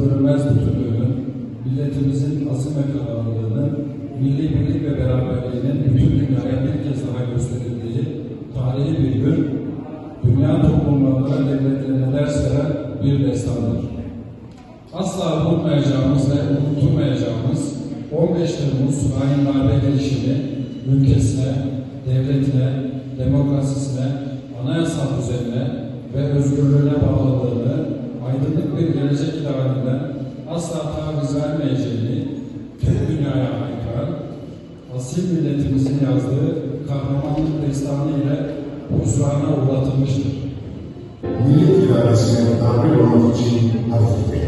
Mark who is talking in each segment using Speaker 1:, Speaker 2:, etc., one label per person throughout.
Speaker 1: Bölünmez bütünlüğünün, milletimizin azim ve kararlılığının, milli birlik ve beraberliğinin bütün dünyaya bir kez daha gösterildiği tarihi bir gün, dünya toplumlarına devletlerine ders veren bir destandır. Asla unutmayacağımız ve unutturmayacağımız 15 Temmuz Hain Darbe girişimi ülkesine, devletine, demokrasisine, anayasal düzenine ve özgürlüğüne bağlılığını aydınlık bir gelecek idealinden asla taviz vermeyeceğini tüm dünyaya haykıran asil milletimizin yazdığı kahramanlık destanı ile huzurana uğratılmıştır.
Speaker 2: Millet iradesine tabi olmak için hareket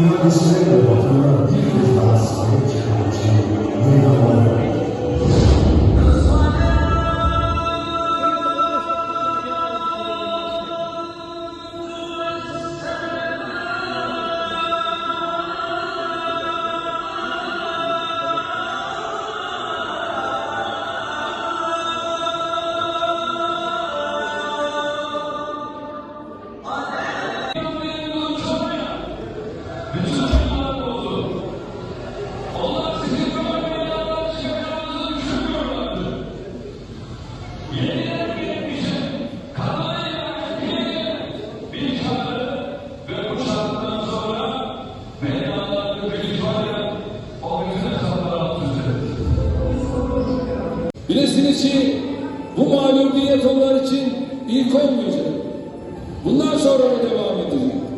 Speaker 2: İradesine ve vatanına bir kez daha sahip çıkmak için meydanlara verdi.
Speaker 3: Bilesiniz ki bu mağlubiyet onlar için ilk olmayacak. Bundan sonra da devam edecek.